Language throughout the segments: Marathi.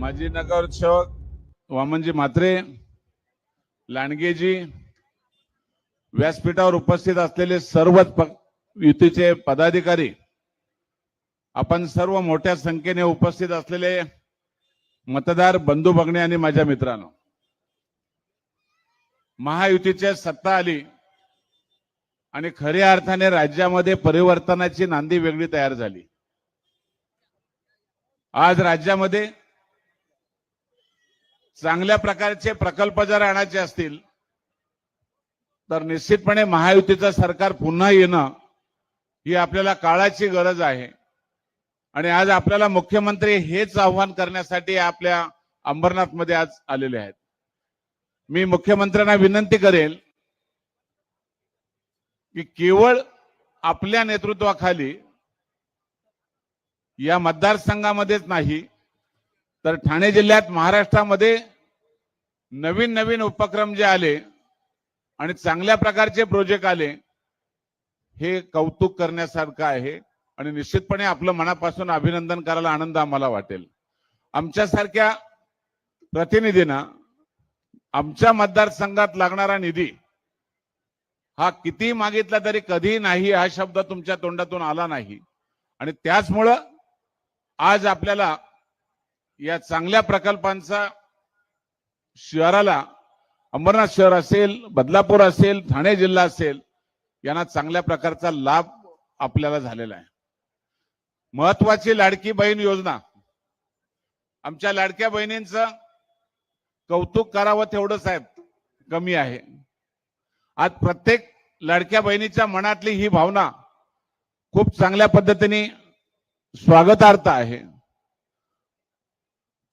माजी नगरसेवक वामनजी म्हात्रे लांडगेजी व्यासपीठावर उपस्थित असलेले सर्वच प- युतीचे पदाधिकारी आपण सर्व मोठ्या संख्येने उपस्थित असलेले मतदार बंधू बघणे आणि माझ्या मित्रांनो महायुतीचे सत्ता आली आणि खऱ्या अर्थाने राज्यामध्ये परिवर्तनाची नांदी वेगळी तयार झाली. आज राज्यामध्ये चांगल्या प्रकारचे प्रकल्प जर आणायचे असतील तर निश्चितपणे महायुतीचं सरकार पुन्हा येणं ही आपल्याला काळाची गरज आहे. आणि आज आपल्याला मुख्यमंत्री हेच आव्हान करण्यासाठी आपल्या अंबरनाथमध्ये आज आलेले आहेत. मी मुख्यमंत्र्यांना विनंती करेल की केवळ आपल्या नेतृत्वाखाली या मतदारसंघामध्येच नाही तर ठाणे जिल्ह्यात महाराष्ट्रामध्ये नवीन नवीन उपक्रम जे आले आणि चांगल्या प्रकारचे प्रोजेक्ट आले हे कौतुक करण्यासारखं आहे आणि निश्चितपणे आपलं मनापासून अभिनंदन करायला आनंद आम्हाला वाटेल. आमच्यासारख्या प्रतिनिधींना आमच्या मतदारसंघात लागणारा निधी हा किती मागितला तरी कधी नाही हा शब्द तुमच्या तोंडातून आला नाही. आणि त्याचमुळं आज आपल्याला या चांगल्या प्रकल्पांचा शहराला अंबरनाथ शहर असेल बदलापूर असेल ठाणे जिल्हा असेल यांना चांगल्या प्रकारचा लाभ आपल्याला झालेला आहे. महत्वाची लाडकी बहीण योजना. आमच्या लाडक्या बहिणींचं कौतुक करावं तेवढं साहेब कमी आहे. आज प्रत्येक लाडक्या बहिणीच्या मनातली ही भावना खूप चांगल्या पद्धतीने स्वागतार्थ आहे.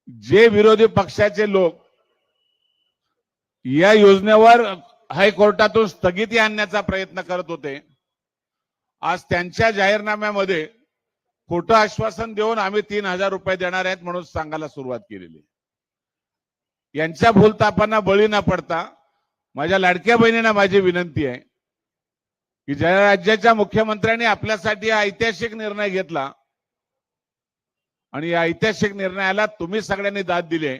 जे विरोधी पक्षाचे लोक या योजनेवर हायकोर्टातून स्थगिती आणण्याचा प्रयत्न करत होते. आज त्यांच्या जाहीरनाम्यामध्ये खोटं आश्वासन देऊन आम्ही तीन हजार रुपये देणार आहेत म्हणून सांगायला सुरुवात केलेली यांच्या भूलतापांना बळी न पडता माझ्या लाडक्या बहिणींना माझी विनंती आहे की ज्या राज्याच्या मुख्यमंत्र्यांनी आपल्यासाठी हा ऐतिहासिक निर्णय घेतला आणि या ऐतिहासिक निर्णयाला तुम्ही सगळ्यांनी दाद दिली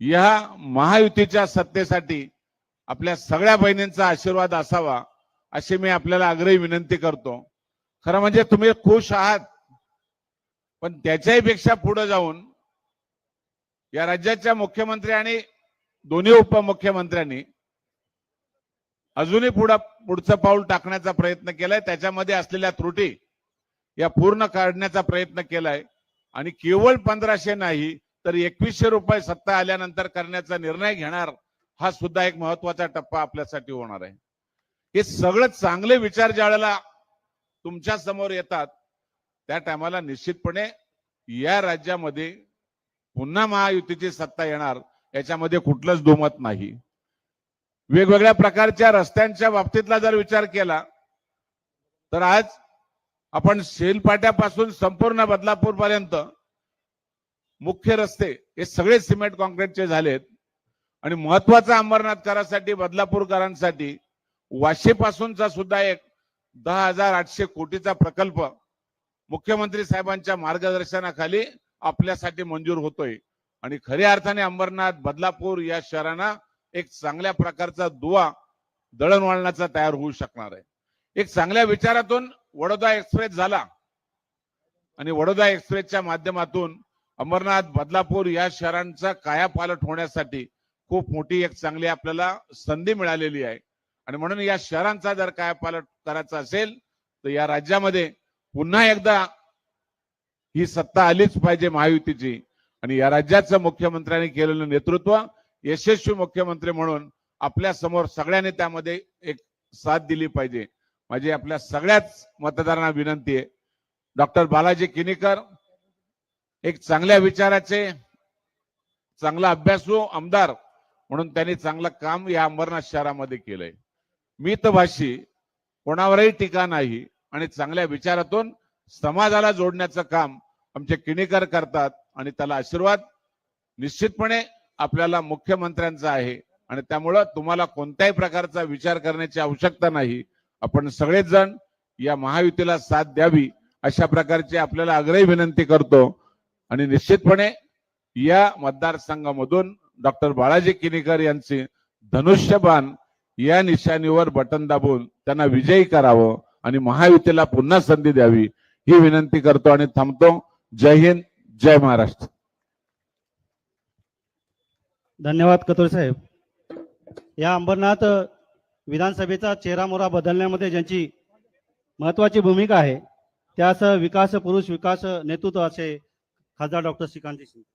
या महायुतीच्या सत्तेसाठी आपल्या सगळ्या बहिणींचा आशीर्वाद असावा अशी मी आपल्याला आग्रही विनंती करतो. खरं म्हणजे तुम्ही खुश आहात पण त्याच्याही पेक्षा पुढे जाऊन या राज्याच्या मुख्यमंत्री आणि दोन्ही उपमुख्यमंत्र्यांनी अजूनही पुढं पुढचं पाऊल टाकण्याचा प्रयत्न केलाय. त्याच्यामध्ये असलेल्या त्रुटी या पूर्ण काढण्याचा प्रयत्न केलाय. आणि केवळ पंधराशे नाही तर एकवीसशे रुपये सत्ता आल्यानंतर करण्याचा निर्णय घेणार हा सुद्धा एक महत्त्वाचा टप्पा आपल्यासाठी होणार आहे. हे सगळं चांगले विचार ज्यावेळेला तुमच्यासमोर येतात त्या टायमाला निश्चितपणे या राज्यामध्ये पुन्हा महायुतीची सत्ता येणार याच्यामध्ये कुठलंच दुमत नाही. वेगवेगळ्या प्रकारच्या रस्त्यांच्या बाबतीतला जर विचार केला तर आज आपण शेलपाट्यापासून संपूर्ण बदलापूर पर्यंत मुख्य रस्ते हे सगळे सिमेंट कॉन्क्रीटचे झालेत. आणि महत्त्वाचा अंबरनाथ करासाठी बदलापूरकरांसाठी वाशीपासूनचा सुद्धा एक दहा हजार आठशे कोटीचा प्रकल्प मुख्यमंत्री साहेबांच्या मार्गदर्शनाखाली आपल्यासाठी मंजूर होतोय. आणि खऱ्या अर्थाने अंबरनाथ बदलापूर या शहरांना एक चांगल्या प्रकारचा दुवा दळणवळणाचा तयार होऊ शकणार आहे. एक चांगल्या विचारातून वडोदा एक्सप्रेस झाला. आणि वडोदा एक्सप्रेसच्या माध्यमातून अंबरनाथ बदलापूर या शहरांचा कायापालट होण्यासाठी खूप मोठी एक चांगली आपल्याला संधी मिळालेली आहे. आणि म्हणून या शहरांचा जर कायापालट करायचा असेल तर या राज्यामध्ये पुन्हा एकदा ही सत्ता आलीच पाहिजे महायुतीची. आणि या राज्याचं मुख्यमंत्र्यांनी केलेलं नेतृत्व यशस्वी मुख्यमंत्री म्हणून आपल्यासमोर सगळ्यांनी त्यामध्ये एक साथ दिली पाहिजे. माझी आपल्या सगळ्याच मतदारांना विनंती आहे. डॉक्टर बालाजी किनीकर एक चांगल्या विचाराचे चांगला अभ्यासू हो, आमदार म्हणून त्यांनी चांगलं काम या अंबरनाथ शहरामध्ये केलंय. मी तर भाषी कोणावरही टीका नाही आणि चांगल्या विचारातून समाजाला जोडण्याचं काम आमचे किणीकर करतात आणि त्याला आशीर्वाद निश्चितपणे आपल्याला मुख्यमंत्र्यांचा आहे. आणि त्यामुळं तुम्हाला कोणत्याही प्रकारचा विचार करण्याची आवश्यकता नाही. आपण सगळेच जण या महायुतीला साथ द्यावी अशा प्रकारची आपल्याला आग्रही विनंती करतो. आणि निश्चितपणे या मतदारसंघामधून डॉक्टर बाळाजी किनीकर यांचे धनुष्यबाण या निशाणीवर बटन दाबून त्यांना विजयी करावं आणि महायुतीला पुन्हा संधी द्यावी ही विनंती करतो आणि थांबतो. जय हिंद जय महाराष्ट्र. धन्यवाद कतोर साहेब. या अंबरनाथ विधानसभेचा चेहरामोरा बदलण्यामध्ये ज्यांची महत्वाची भूमिका आहे त्यास विकास पुरुष विकास नेतृत्व असे खासदार डॉक्टर श्रीकांत शिंदे.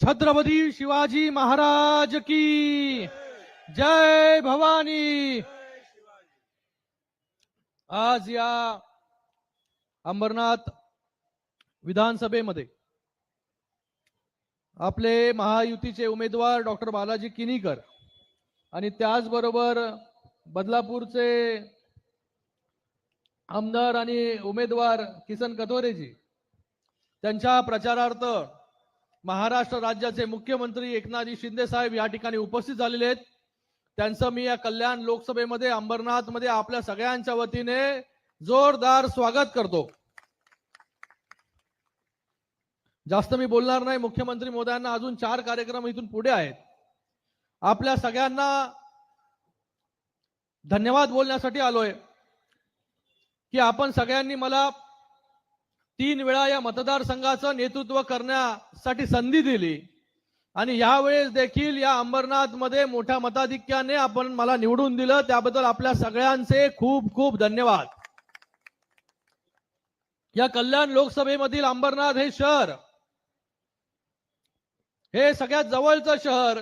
छत्रपती शिवाजी महाराज की जय भवानी. आज या अंबरनाथ विधानसभेमध्ये आपले महायुतीचे उमेदवार डॉक्टर बालाजी किनीकर आणि त्याचबरोबर बदलापूरचे आमदार आणि उमेदवार किसन कथोरेजी. त्यांच्या प्रचारार्थ महाराष्ट्र राज्याचे मुख्यमंत्री एकनाथजी शिंदे साहेब या ठिकाणी उपस्थित झालेले आहेत. त्यांचं मी या कल्याण लोकसभेमध्ये अंबरनाथमध्ये आपल्या सगळ्यांच्या वतीने जोरदार स्वागत करतो. जास्त मी बोलणार नाही. मुख्यमंत्री मोदयांना अजून चार कार्यक्रम इथून पुढे आहेत. आपल्या सगळ्यांना धन्यवाद बोलण्यासाठी आलोय की आपण सगळ्यांनी मला तीन वेळा या मतदारसंघाचं नेतृत्व करण्यासाठी संधी दिली. आणि यावेळेस देखील या अंबरनाथमध्ये मोठ्या मताधिक्याने आपण मला निवडून दिलं. त्याबद्दल आपल्या सगळ्यांचे खूप खूप धन्यवाद. या कल्याण लोकसभेमधील अंबरनाथ हे शहर हे सगळ्यात जवळचं शहर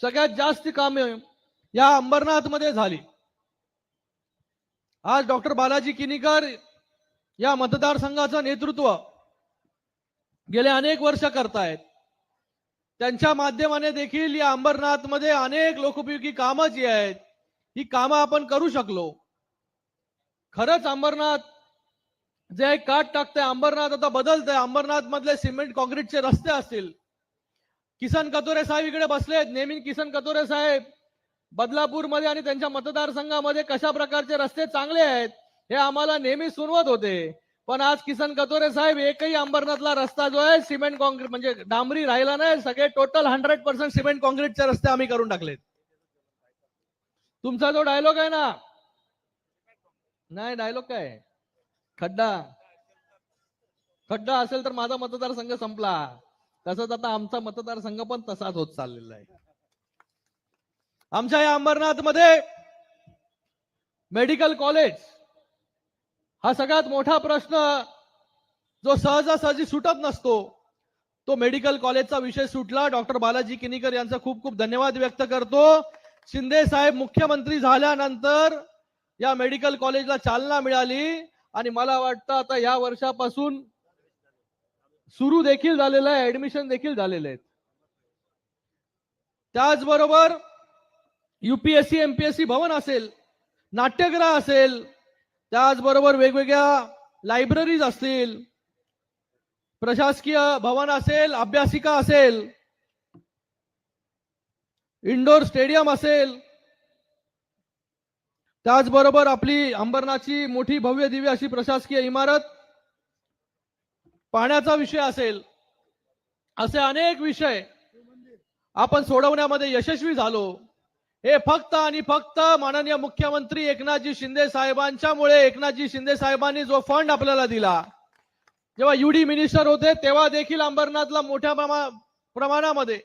सगळ्यात जास्त कामे या अंबरनाथमध्ये झाली. आज डॉक्टर बालाजी किनीकर या मतदारसंघाचं नेतृत्व गेले अनेक वर्ष करतायत. त्यांच्या माध्यमाने देखील या अंबरनाथमध्ये अनेक लोकोपयोगी कामं जी आहेत ही कामं आपण करू शकलो. खरंच अंबरनाथ जे काट टाकतंय अंबरनाथ आता बदलतंय. अंबरनाथ मधले सिमेंट कॉन्क्रीटचे रस्ते असतील किसन कतोरे साहेब इकडे बसलेत नेहमी किसन कतोरे साहेब बदलापूरमध्ये आणि त्यांच्या मतदारसंघामध्ये कशा प्रकारचे रस्ते चांगले आहेत हे आम्हाला नेहमी सुनवत होते. पण आज किसन कतोरे साहेब एकही अंबरनाथला रस्ता जो आहे सिमेंट कॉन्क्रीट म्हणजे डांबरी राहिला नाही सगळे टोटल हंड्रेड पर्सेंट सिमेंट कॉन्क्रीटचे रस्ते आम्ही करून टाकलेत. तुमचा जो डायलॉग आहे ना नाही डायलॉग काय? खड्डा खड्डा असेल तर माझा मतदारसंघ संपला. तसंच आता आमचा मतदारसंघ पण तसाच होत चाललेला आहे. आमच्या या अंबरनाथमध्ये मेडिकल कॉलेज हा सगळ्यात मोठा प्रश्न जो सहजासहजी सुटत नसतो तो मेडिकल कॉलेजचा विषय सुटला. डॉक्टर बालाजी किनीकर यांचा खूप खूप धन्यवाद व्यक्त करतो. शिंदे साहेब मुख्यमंत्री झाल्यानंतर या मेडिकल कॉलेजला चालना मिळाली आणि मला वाटतं आता या वर्षापासून सुरू देखील झालेलं आहे ऍडमिशन देखील झालेले आहेत त्याचबरोबर युपीएससी एमपीएससी भवन असेल नाट्यगृह असेल त्याचबरोबर वेगवेगळ्या लायब्ररीज असतील प्रशासकीय भवन असेल अभ्यासिका असेल इंडोर स्टेडियम असेल त्याचबरोबर आपली अंबरनाथची मोठी भव्य दिव्य अशी प्रशासकीय इमारत पाण्याचा विषय असेल असे अनेक विषय आपण सोडवण्यामध्ये यशस्वी झालो. हे फक्त आणि फक्त माननीय मुख्यमंत्री एकनाथजी शिंदे साहेबांच्यामुळे एकनाथजी शिंदे साहेबांनी जो फंड आपल्याला दिला जेव्हा युडी मिनिस्टर होते तेव्हा देखील अंबरनाथला मोठ्या प्रमा- प्रमाणामध्ये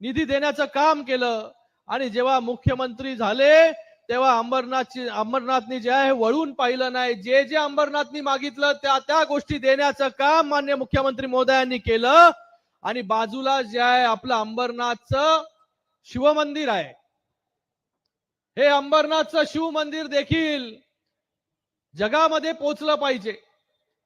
निधी देण्याचं काम केलं. आणि जेव्हा मुख्यमंत्री झाले तेव्हा अंबरनाथची अंबरनाथनी जे आहे वळून पाहिलं नाही. जे जे अंबरनाथनी मागितलं त्या त्या गोष्टी देण्याचं काम मान्य मुख्यमंत्री मोदयांनी केलं. आणि बाजूला जे आहे आपलं अंबरनाथचं शिवमंदिर आहे. हे अंबरनाथचं शिव मंदिर देखील जगामध्ये पोचलं पाहिजे.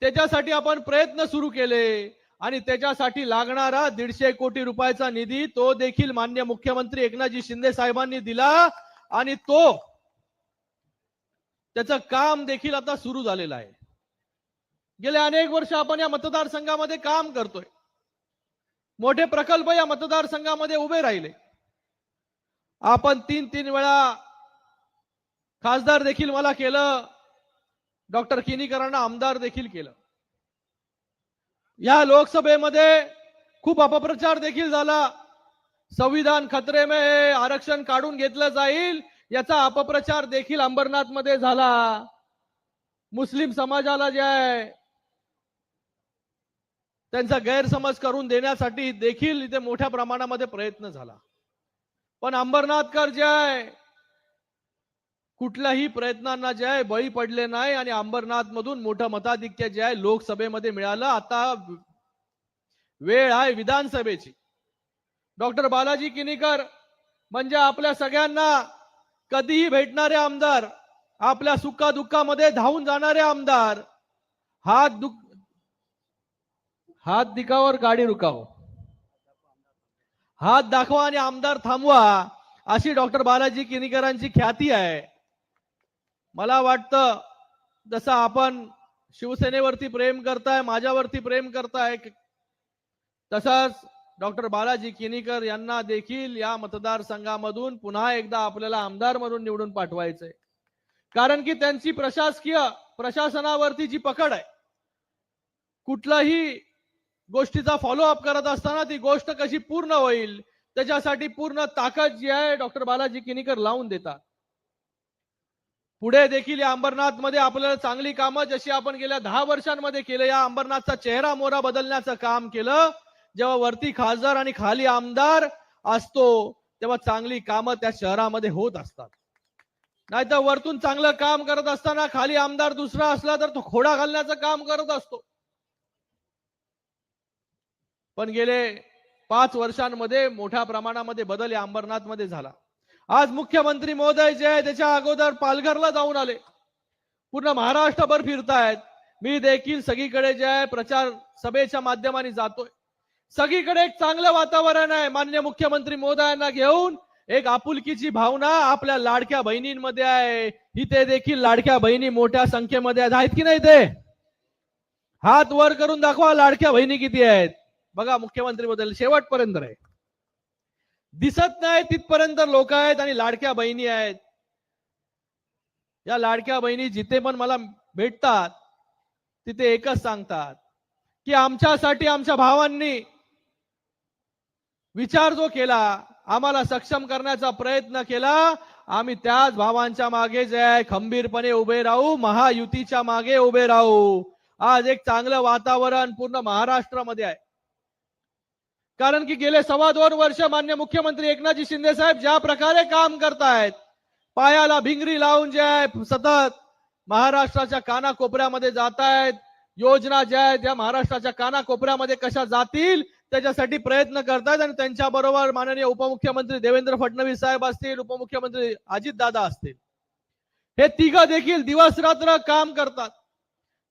त्याच्यासाठी आपण प्रयत्न सुरू केले. आणि त्याच्यासाठी लागणारा दीडशे कोटी रुपयाचा निधी तो देखील मान्य मुख्यमंत्री एकनाथजी शिंदे साहेबांनी दिला. आणि तो त्याचं काम देखील आता सुरू झालेलं आहे. गेले अनेक वर्ष आपण या मतदारसंघामध्ये काम करतोय. मोठे प्रकल्प या मतदारसंघामध्ये उभे राहिले. आपण तीन तीन वेळा खासदार देखील मला केलं. डॉक्टर किनीकरांना आमदार देखील केलं. या लोकसभेमध्ये खूप अपप्रचार देखील झाला. संविधान खतरे में आरक्षण काढून घेतलं जाईल याचा अपप्रचार देखील अंबरनाथमध्ये झाला. मुस्लिम समाजाला जे आहे त्यांचा गैरसमज करून देण्यासाठी देखील इथे मोठ्या प्रमाणामध्ये प्रयत्न झाला. पण अंबरनाथकर जे आहे कुठल्याही प्रयत्नांना जे आहे बळी पडले नाही आणि अंबरनाथ मधून मोठं मताधिक्य जे आहे लोकसभेमध्ये मिळालं. आता वेळ आहे विधानसभेची. डॉक्टर बालाजी किनीकर म्हणजे आपल्या सगळ्यांना कधीही भेटणारे आमदार आपल्या सुखा दुःखामध्ये धावून जाणारे आमदार हात दुख हात दिखावर गाडी रुकाव. हात दाखवा आणि आमदार थांबवा अशी डॉक्टर बालाजी किनीकरांची ख्याती आहे. मला वाटतं जसं आपण शिवसेनेवरती प्रेम करताय माझ्यावरती प्रेम करताय तसंच डॉक्टर बालाजी किनीकर यांना देखील या मतदारसंघामधून पुन्हा एकदा आपल्याला आमदार म्हणून निवडून पाठवायचंय. कारण की त्यांची प्रशासकीय प्रशासनावरती जी पकड आहे कुठलाही गोष्टीचा फॉलोअप करत असताना ती गोष्ट कशी पूर्ण होईल त्याच्यासाठी पूर्ण ताकद जी आहे डॉक्टर बालाजी किनीकर लावून देतात. पुढे देखील या अंबरनाथमध्ये आपल्याला चांगली कामं जशी आपण गेल्या दहा वर्षांमध्ये केलं या अंबरनाथचा चेहरा मोहरा बदलण्याचं काम केलं जेव्हा वरती खासदार आणि खाली आमदार असतो तेव्हा चांगली कामं त्या शहरामध्ये होत असतात. नाहीतर वरतून चांगलं काम करत असताना खाली आमदार दुसरा असला तर तो खोडा घालण्याचं काम करत असतो. पण गेले पाच वर्षांमध्ये मोठ्या प्रमाणामध्ये बदल या अंबरनाथमध्ये झाला. आज मुख्यमंत्री महोदय जे आहे त्याच्या अगोदर पालघरला जाऊन आले. पूर्ण महाराष्ट्रभर फिरतायत. मी देखील सगळीकडे जे आहे प्रचार सभेच्या माध्यमाने जातोय. सगळीकडे एक चांगलं वातावरण आहे. मान्य मुख्यमंत्री मोदयांना घेऊन एक आपुलकीची भावना आपल्या लाडक्या बहिणींमध्ये आहे. इथे देखील लाडक्या बहिणी मोठ्या संख्येमध्ये आहेत. की नाही ते हात वर करून दाखवा लाडक्या बहिणी किती आहेत. बघा मुख्यमंत्री महोदय शेवटपर्यंत आहे दिसत नाही तिथपर्यंत लोक आहेत आणि लाडक्या बहिणी आहेत. या लाडक्या बहिणी जिथे पण मला भेटतात तिथे एकच सांगतात की आमच्यासाठी आमच्या भावांनी विचार जो केला आम्हाला सक्षम करण्याचा प्रयत्न केला आम्ही त्याच भावांच्या मागे जे आहे खंबीरपणे उभे राहू महायुतीच्या मागे उभे राहू. आज एक चांगलं वातावरण पूर्ण महाराष्ट्रामध्ये आहे. कारण की गेले सव्वा दोन वर्ष मान्य मुख्यमंत्री एकनाथजी शिंदे साहेब ज्या प्रकारे काम करतायत पायाला भिंगरी लावून जे आहे सतत महाराष्ट्राच्या कानाकोपऱ्यामध्ये जात आहेत योजना ज्या आहेत त्या महाराष्ट्राच्या कानाकोपऱ्यामध्ये कशा जातील त्याच्यासाठी प्रयत्न करतात आणि त्यांच्या बरोबर माननीय उपमुख्यमंत्री देवेंद्र फडणवीस साहेब असतील उपमुख्यमंत्री अजित दादा असतील. हे तिघ देखील दिवस रात्र काम करतात.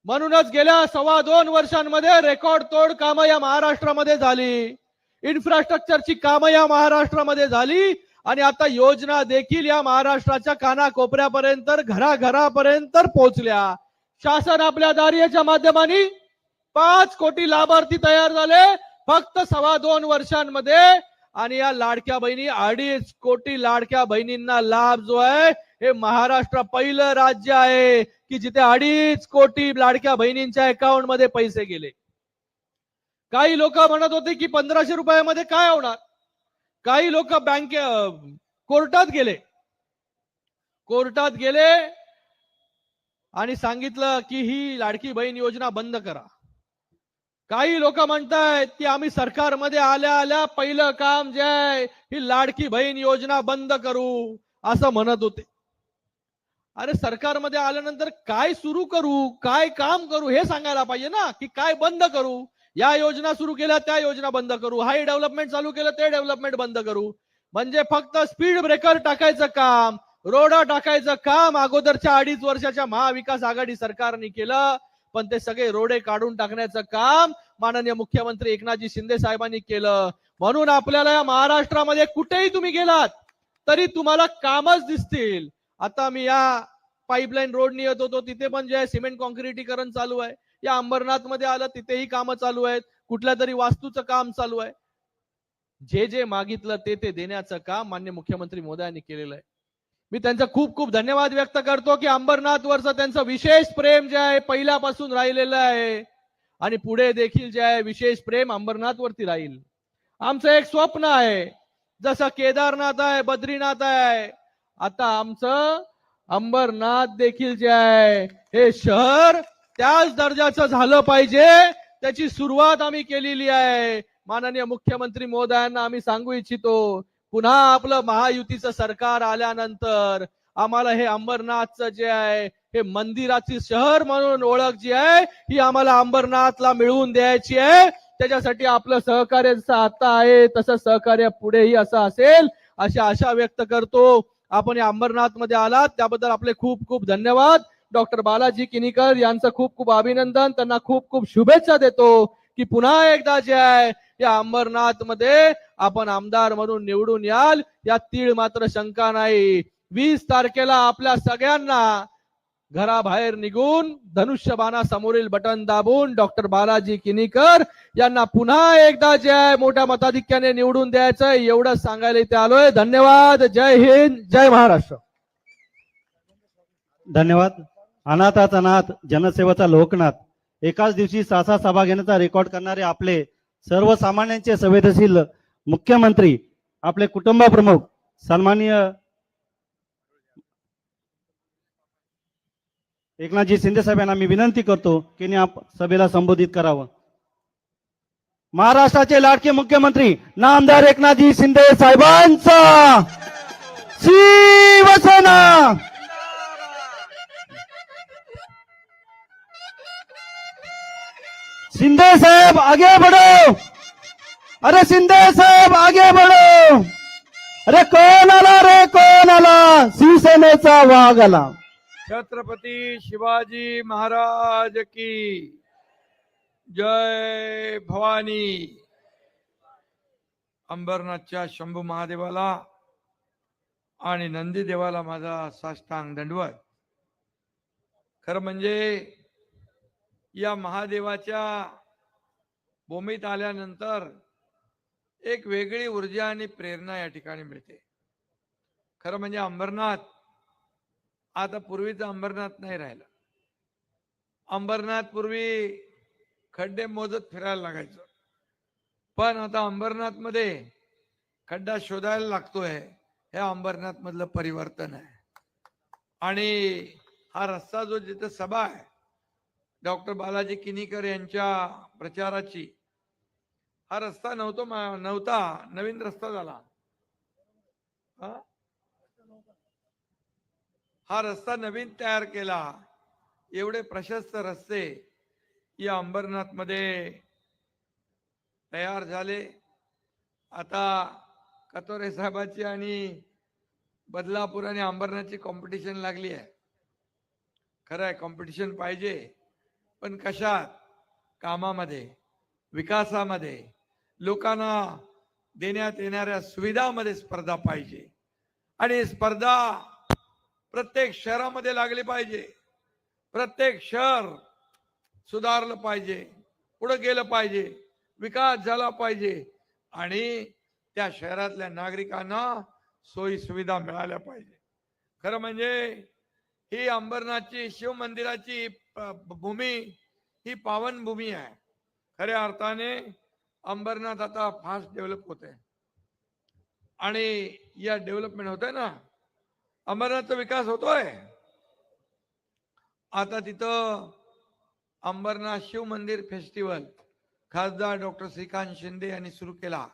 म्हणूनच गेल्या सव्वा दोन वर्षांमध्ये रेकॉर्ड तोड कामं या महाराष्ट्रामध्ये झाली. इन्फ्रास्ट्रक्चरची कामं या महाराष्ट्रामध्ये झाली आणि आता योजना देखील या महाराष्ट्राच्या कानाकोपऱ्यापर्यंत घराघरापर्यंत पोहोचल्या. शासन आपल्या दारियाच्या माध्यमाने पाच कोटी लाभार्थी तयार झाले. फक्त सव्वा दोन वर्षांमध्ये आणि या लाडक्या बहिणी अडीच कोटी लाडक्या बहिणींना लाभ जो आहे हे महाराष्ट्र पहिलं राज्य आहे की जिथे अडीच कोटी लाडक्या बहिणींच्या अकाउंटमध्ये पैसे गेले. काही लोक म्हणत होते की पंधराशे रुपयामध्ये काय होणार? काही लोक बँके कोर्टात गेले. कोर्टात गेले आणि सांगितलं की ही लाडकी बहीण योजना बंद करा. काही लोक म्हणतायत की आम्ही सरकारमध्ये आल्या आल्या पहिलं काम जे आहे ही लाडकी बहीण योजना बंद करू असं म्हणत होते. अरे सरकारमध्ये आल्यानंतर काय सुरू करू काय काम करू हे सांगायला पाहिजे ना की काय बंद करू? या योजना सुरू केल्या त्या योजना बंद करू. हाय डेव्हलपमेंट चालू केलं ते डेव्हलपमेंट बंद करू. म्हणजे फक्त स्पीड ब्रेकर टाकायचं काम रोडा टाकायचं काम अगोदरच्या अडीच वर्षाच्या महाविकास आघाडी सरकारने केलं. पण ते सगळे रोडे काढून टाकण्याचं काम माननीय मुख्यमंत्री एकनाथजी शिंदे साहेबांनी केलं. म्हणून आपल्याला या महाराष्ट्रामध्ये कुठेही तुम्ही गेलात तरी तुम्हाला कामच दिसतील. आता मी या पाईपलाईन रोडनी येत होतो तिथे पण जे आहे सिमेंट कॉन्क्रिटीकरण चालू आहे या अंबरनाथमध्ये आलं तिथेही कामं चालू आहेत कुठल्या तरी वास्तूचं काम चालू आहे. जे जे मागितलं ते ते देण्याचं काम मान्य मुख्यमंत्री मोदयांनी केलेलं आहे. मी त्यांचा खूप खूप धन्यवाद व्यक्त करतो की अंबरनाथ वरचं त्यांचं विशेष प्रेम जे आहे पहिल्यापासून राहिलेलं आहे. आणि पुढे देखील जे आहे विशेष प्रेम अंबरनाथ वरती राहील. आमचं एक स्वप्न आहे. जसं केदारनाथ आहे बद्रीनाथ आहे आता आमचं अंबरनाथ देखील जे आहे हे शहर त्याच दर्जाचं झालं पाहिजे. त्याची सुरुवात आम्ही केलेली आहे. माननीय मुख्यमंत्री महोदयांना आम्ही सांगू इच्छितो. पुन्हा आपलं महायुतीचं सरकार आल्यानंतर आम्हाला हे अंबरनाथचं जे आहे हे मंदिराची शहर म्हणून ओळख जी आहे ही आम्हाला अंबरनाथला मिळवून द्यायची आहे. त्याच्यासाठी आपलं सहकार्य जसं आता आहे तसं सहकार्य पुढेही असं असेल अशी आशा व्यक्त करतो. आपण या अंबरनाथमध्ये आलात त्याबद्दल आपले खूप खूप धन्यवाद. डॉक्टर बालाजी किनीकर यांचं खूप खूप अभिनंदन त्यांना खूप खूप शुभेच्छा देतो की पुन्हा एकदा जे आहे या अंबरनाथमध्ये आपण आमदार म्हणून निवडून याल. या तीळ मात्र शंका नाही. वीस तारखेला आपल्या सगळ्यांना घराबाहेर निघून धनुष्यबाणा समोरील बटन दाबून डॉक्टर बालाजी किनीकर यांना पुन्हा एकदा जे आहे मोठ्या मताधिक्याने निवडून द्यायचं एवढं सांगायला इथे आलोय. धन्यवाद. जय हिंद. जय महाराष्ट्र. धन्यवाद. अनाथाचा नाथ जनसेवेचा लोकनाथ. एकाच दिवशी सहा सहा सभा घेण्याचा रेकॉर्ड करणारे आपले सर्वसामान्यांचे संवेदनशील मुख्यमंत्री आपले कुटुंब प्रमुख सन्माननीय एकनाथजी शिंदे साहेब यांना मी विनंती करतो की आप सभेला संबोधित करावं. महाराष्ट्राचे लाडके मुख्यमंत्री नामदार एकनाथजी शिंदे साहेबांचा शिवसेना शिंदे साहेब आगे बढ़ो। अरे शिंदे साहेब आगे बढ़ो। अरे कोण आला रे कोण आला? शिवसेनेचा वाघ आला। छत्रपती शिवाजी महाराज की जय भवानी। अंबरनाथच्या शंभू महादेवाला आणि नंदी देवाला माझा साष्टांग दंडवत. खरं म्हणजे या महादेवाच्या भूमीत आल्यानंतर एक वेगळी ऊर्जा आणि प्रेरणा या ठिकाणी मिळते. खरं म्हणजे अंबरनाथ आता पूर्वीचं अंबरनाथ नाही राहिलं. अंबरनाथ पूर्वी खड्डे मोजत फिरायला लागायचं. पण आता अंबरनाथमध्ये खड्डा शोधायला लागतोय हे अंबरनाथ मधलं परिवर्तन आहे. आणि हा रस्ता जो जिथं सभा आहे डॉक्टर बालाजी किनीकर यांच्या प्रचाराची. हा रस्ता नव्हतो नव्हता. नवीन रस्ता झाला. हा? हा रस्ता नवीन तयार केला. एवढे प्रशस्त रस्ते या अंबरनाथमध्ये तयार झाले. आता कतोरे साहेबाची आणि बदलापूर आणि अंबरनाथची कॉम्पिटिशन लागली आहे. खरं आहे कॉम्पिटिशन पाहिजे. पण कशात कामामध्ये विकासामध्ये लोकांना देण्यात येणाऱ्या सुविधामध्ये स्पर्धा पाहिजे. आणि स्पर्धा प्रत्येक शहरामध्ये लागली पाहिजे. प्रत्येक शहर सुधारलं पाहिजे पुढे गेलं पाहिजे विकास झाला पाहिजे. आणि त्या शहरातल्या नागरिकांना सोयी सुविधा मिळाल्या पाहिजे. खरं म्हणजे ही अंबरनाथची शिव मंदिराची भूमी ही पावन भूमी आहे. खऱ्या अर्थाने अंबरनाथ आता फास्ट डेव्हलप होते आणि या डेव्हलपमेंट होते ना अंबरनाथचा विकास होतोय. आता तिथं अंबरनाथ शिव मंदिर फेस्टिवल खासदार डॉक्टर श्रीकांत शिंदे यांनी सुरू केला.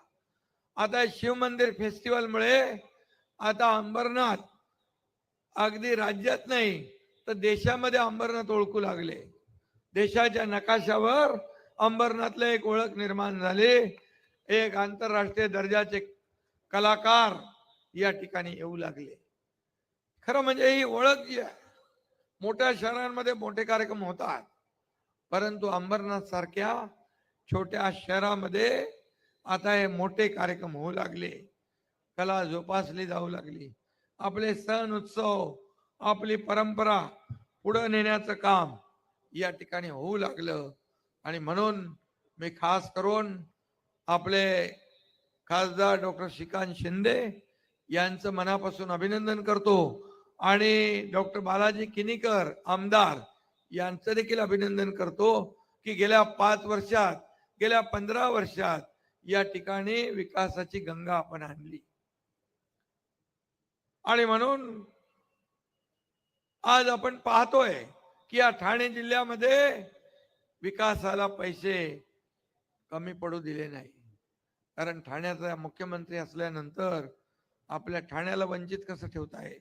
आता शिव मंदिर फेस्टिवलमुळे आता अंबरनाथ अगदी राज्यात नाही तर देशामध्ये अंबरनाथ ओळखू लागले. देशाच्या नकाशावर अंबरनाथला एक ओळख निर्माण झाली. एक आंतरराष्ट्रीय दर्जाचे कलाकार या ठिकाणी येऊ लागले. खरं म्हणजे ही ओळख जी आहे मोठ्या शहरांमध्ये मोठे कार्यक्रम होतात. परंतु अंबरनाथ सारख्या छोट्या शहरामध्ये आता हे मोठे कार्यक्रम होऊ लागले. कला जोपासली जाऊ लागली. आपले सण उत्सव आपली परंपरा पुढे नेण्याचं काम या ठिकाणी होऊ लागलं. आणि म्हणून मी खास करून आपले खासदार डॉक्टर श्रीकांत शिंदे यांचं मनापासून अभिनंदन करतो. आणि डॉक्टर बालाजी किनीकर आमदार यांचं देखील अभिनंदन करतो की गेल्या पाच वर्षात गेल्या पंधरा वर्षात या ठिकाणी विकासाची गंगा आपण आणली. आणि म्हणून आज आपण पाहतोय की या ठाणे जिल्ह्यामध्ये विकासाला पैसे कमी पडू दिले नाही. कारण ठाण्याचा मुख्यमंत्री असल्यानंतर आपल्या ठाण्याला वंचित कसं ठेवता येईल?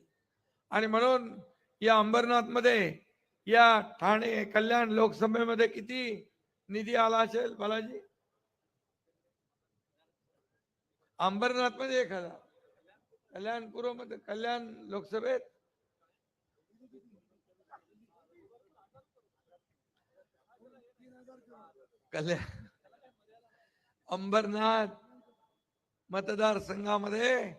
आणि म्हणून या अंबरनाथमध्ये या ठाणे कल्याण लोकसभेमध्ये किती निधी आला असेल बालाजी? अंबरनाथमध्ये एक हजार कल्याणपूर्वमध्ये कल्याण लोकसभेत कल्याण अंबरनाथ मतदारसंघामध्ये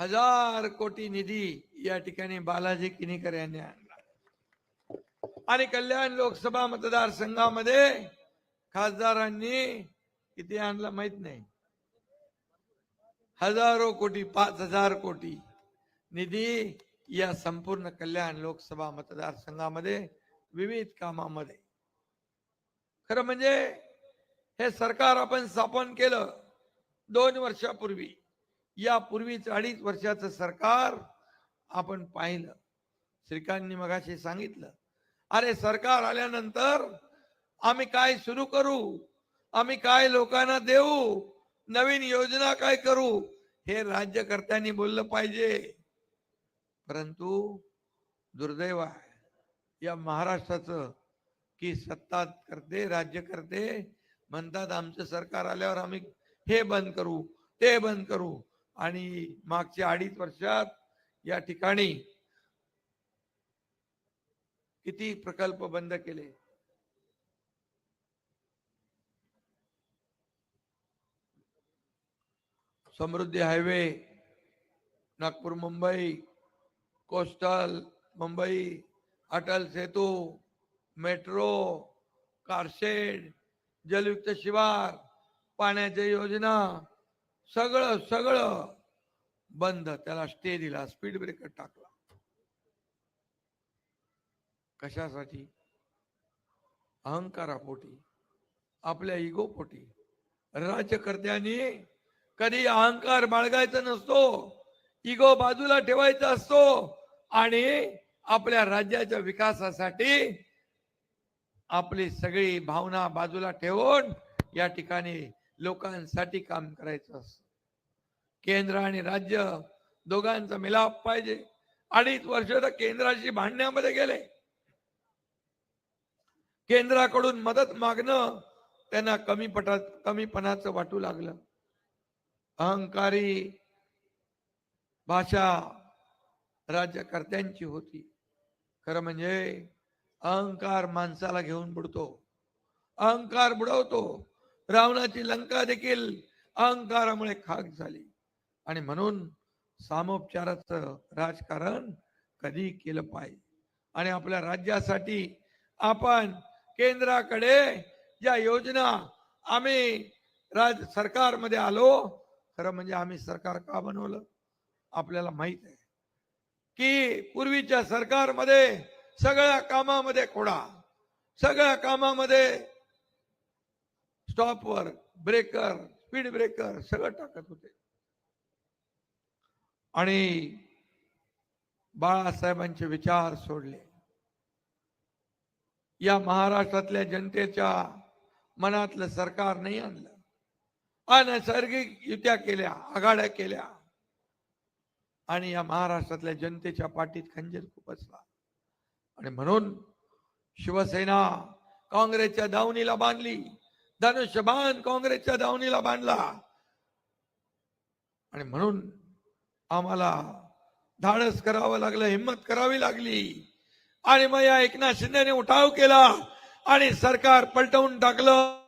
हजार कोटी निधी या ठिकाणी बालाजी किनीकर यांनी आणला. आणि कल्याण लोकसभा मतदारसंघामध्ये खासदारांनी किती आणला माहीत नाही. हजारो कोटी पाच हजार कोटी निधी या संपूर्ण कल्याण लोकसभा मतदारसंघामध्ये विविध कामामध्ये. खरं म्हणजे हे सरकार आपण स्थापन केलं दोन वर्षापूर्वी. यापूर्वीच अडीच वर्षाचं सरकार आपण पाहिलं. श्रीकांतनी मगाशी सांगितलं. अरे सरकार आल्यानंतर आम्ही काय सुरू करू? आम्ही काय लोकांना देऊ? नवीन योजना काय करू? हे राज्यकर्त्यांनी बोललं पाहिजे. परंतु दुर्दैव आहे. या महाराष्ट्राचं की सत्ता करते राज्य करते म्हणतात आमचं सरकार आल्यावर आम्ही हे बंद करू ते बंद करू. आणि मागच्या अडीच वर्षात या ठिकाणी किती प्रकल्प बंद केले? Samruddhi highway Nagpur Mumbai coastal Mumbai Atal Setu metro car shed Jalyukt Shivar पाण्याच्या योजना सगळं सगळं बंद. त्याला स्टे दिला स्पीड ब्रेकर टाकला. कशासाठी? अहंकारापोटी आपल्या इगो पोटी. राज्यकर्त्यांनी कधी अहंकार बाळगायचा नसतो इगो बाजूला ठेवायचा असतो आणि आपल्या राज्याच्या विकासासाठी आपली सगळी भावना बाजूला ठेवून या ठिकाणी लोकांसाठी काम करायचं असतं. केंद्र आणि राज्य दोघांचा मिलाप पाहिजे. अडीच वर्ष तर केंद्राशी भांडण्यामध्ये गेले. केंद्राकडून मदत मागणं त्यांना कमी पटात कमीपणाचं वाटू लागलं. अहंकारी भाषा राज्यकर्त्यांची होती. खरं म्हणजे अहंकार माणसाला घेऊन बुडतो. अहंकार बुडवतो. रावणाची लंका देखील अहंकारामुळे खाक झाली. आणि म्हणून सामोपचाराचं राजकारण कधी केलं पाहिजे आणि आपल्या राज्यासाठी आपण केंद्राकडे ज्या योजना आम्ही राज सरकारमध्ये आलो खरं म्हणजे आम्ही सरकार का बनवलं? आपल्याला माहीत आहे. की पूर्वीच्या सरकारमध्ये सगळ्या कामामध्ये खोडा. सगळ्या कामामध्ये स्टॉपवर ब्रेकर स्पीड ब्रेकर सगळं टाकत होते. आणि बाळासाहेबांचे विचार सोडले. या महाराष्ट्रातल्या जनतेच्या मनातलं सरकार नाही आणलं. अनैसर्गिक युत्या केल्या आघाड्या केल्या. आणि या महाराष्ट्रातल्या जनतेच्या पाठीत खंजीर खुपसला आणि म्हणून शिवसेना काँग्रेसच्या दावणीला बांधली धनुष्यबाण काँग्रेसच्या दावणीला बांधला. आणि म्हणून आम्हाला धाडस करावं लागलं हिंमत करावी लागली. आणि मग या एकनाथ शिंदेने उठाव केला आणि सरकार पलटवून टाकलं.